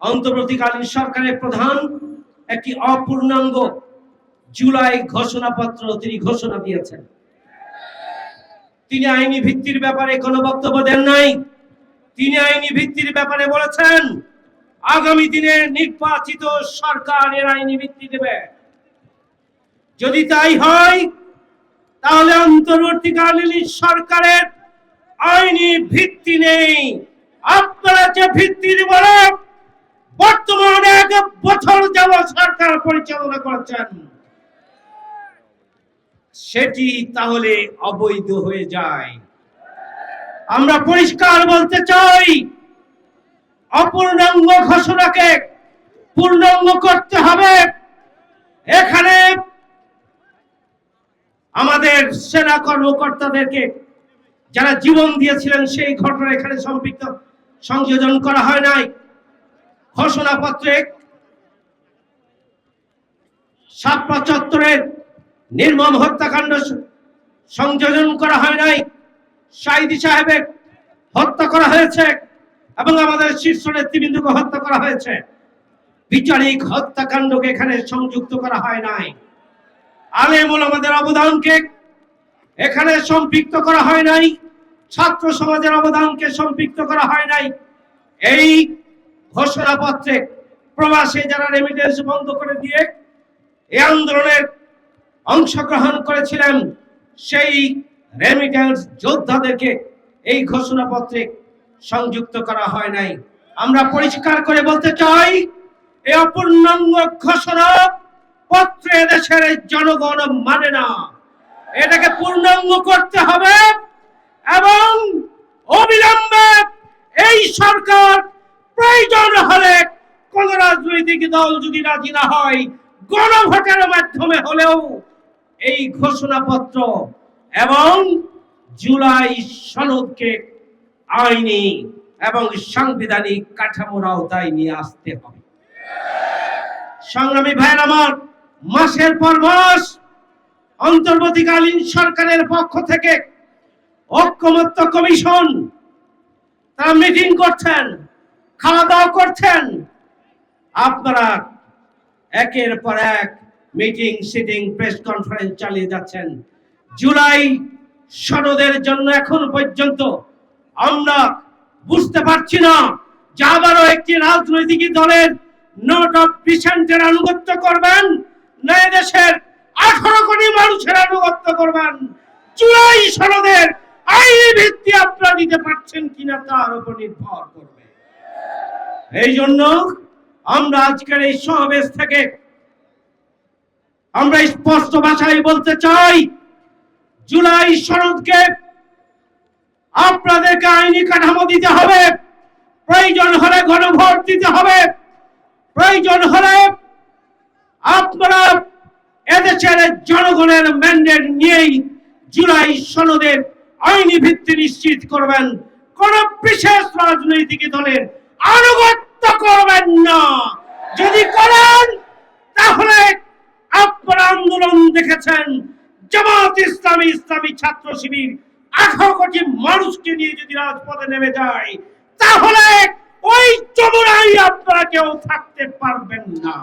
অন্তর্বর্তীকালীন সরকারের প্রধান একটি অপূর্ণাঙ্গ জুলাই ঘোষণাপত্র তিনি ঘোষণা দিয়েছেন। তিনি আইনি ভিত্তির ব্যাপারে কোনো বক্তব্য দেন নাই। তিনি আইনি ভিত্তির ব্যাপারে বলেছেন, আগামী দিনে নির্বাচিত সরকারের আইনি ভিত্তি দেবে। যদি তাই হয়, তাহলে অন্তর্বর্তীকালীন সরকারের আইনি ভিত্তি নেই। আপনারা যে ভিত্তি বলেন বর্তমানে এক বছর যাব সরকার পরিচালনা করছেন। সেটি তাহলে অবৈধ হয়ে যায়। আমরা পরিষ্কার বলতে চাই, অপূর্ণাঙ্গ ঘোষণাকে পূর্ণাঙ্গ করতে হবে। এখানে আমাদের সেনা কর্মকর্তাদেরকে যারা জীবন দিয়েছিলেন, সেই ঘটনা এখানে সম্পৃক্ত, সংযোজন করা হয় নাই। ঘোষণাপত্রে সাতপা চত্বরের নির্মম হত্যাকাণ্ড সংযোজন করা হয় নাই। সাইদি সাহেবের হত্যা করা হয়েছে এবং আমাদের শীর্ষ নেতৃবৃন্দকে হত্যা করা হয়েছে। বিচারিক হত্যাকাণ্ডকে এখানে সংযুক্ত করা হয় নাই। আলেমুল আমাদের অবদানকে এখানে সম্পৃক্ত করা হয় নাই। ছাত্র সমাজের অবদানকে সম্পৃক্ত করা হয় নাই। এই ঘোষণাপত্রে প্রবাসে যারা রেমিটেন্স বন্ধ করে দিয়ে এই আন্দোলনের অংশগ্রহণ করেছিলেন, সেই রেমিটেন্স যোদ্ধাদেরকে এই ঘোষণাপত্রে সংযুক্ত করা হয় নাই। আমরা পরিষ্কার করে বলতে চাই, এই অপূর্ণাঙ্গ ঘোষণা পত্রে দেশের জনগণ মানে না। এটাকে পূর্ণাঙ্গ করতে হবে এবং অবিলম্বে এই সরকার প্রয়োজন হলে কোন রাজনৈতিক দল যদি রাজি না হয়, গণভোটের মাধ্যমে হলেও এই ঘোষণাপত্র এবং জুলাই সনদকে আইনি এবং সাংবিধানিক কাঠামোর আওতায় নিয়ে আসতে হবে। সংগ্রামী ভাইয়ের আমার, মাসের পর মাস অন্তর্বর্তীকালীন সরকারের পক্ষ থেকে ঐক্যমত্য কমিশন, তারা মিটিং করছেন খাওয়া দাওয়া করছেন আপনারা একের পর এক মিটিং সিটিং প্রেস কনফারেন্স চালিয়ে যাচ্ছেন। জুলাই সনদের জন্য এখন পর্যন্ত আমরা বুঝতে পারছি না যে আবারও একটি রাজনৈতিক দলের নোট অফ ডিসেন্টের আনুগত্য করবেন, না দেশের আঠারো কোটি মানুষের আনুগত্য করবেন। জুলাই সনদের আইনি ভিত্তি আপনারা দিতে পারছেন কিনা তার উপর নির্ভর করবে। এই জন্য আমরা আজকের এই সমাবেশ থেকে আমরা স্পষ্ট ভাষায় বলতে চাই, জুলাই সনদকে আপনাদেরকে আইনি কাঠামো দিতে হবে, প্রয়োজন হলে গণভোট দিতে হবে, প্রয়োজন হলে আপনারা এদেশের জনগণের ম্যান্ডেট নিয়েই জুলাই সনদের আইনি ভিত্তি নিশ্চিত করবেন। কোন বিশেষ রাজনৈতিক দলের আনুগত্য করবেন না। যদি করেন, তাহলে আপনারা আন্দোলন দেখেছেন। জামাত ইসলামী ইসলামী ছাত্র শিবির আঠারো কোটি মানুষকে নিয়ে যদি রাজপথে নেমে যায়, তাহলে ওই চমুরাই আপনারা কেউ থাকতে পারবেন না।